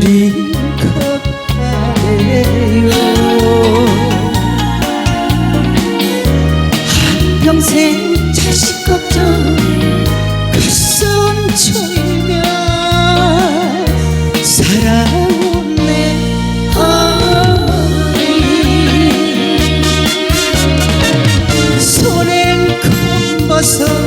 머리 같아요 한평생 자식 걱정 그손 졸며 살아온 내 어머니. 손엔 검버섯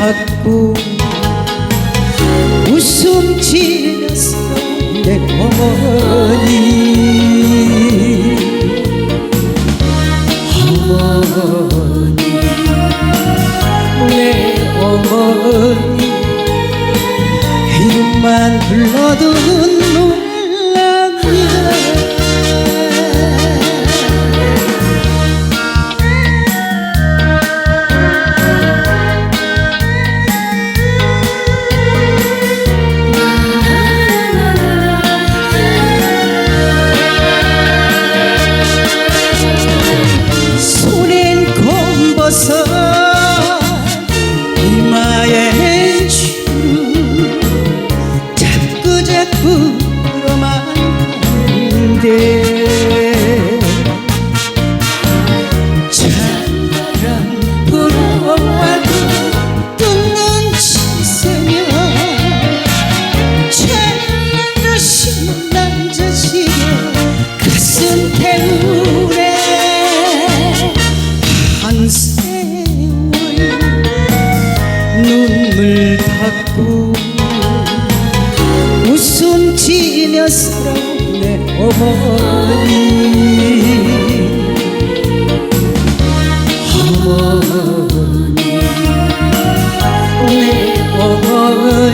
닦고 웃음 지면서 내 어머니. 어머니 내 어머니. 이름만 불러도 자 살아온 내 어머니. 어머니. 내 어머니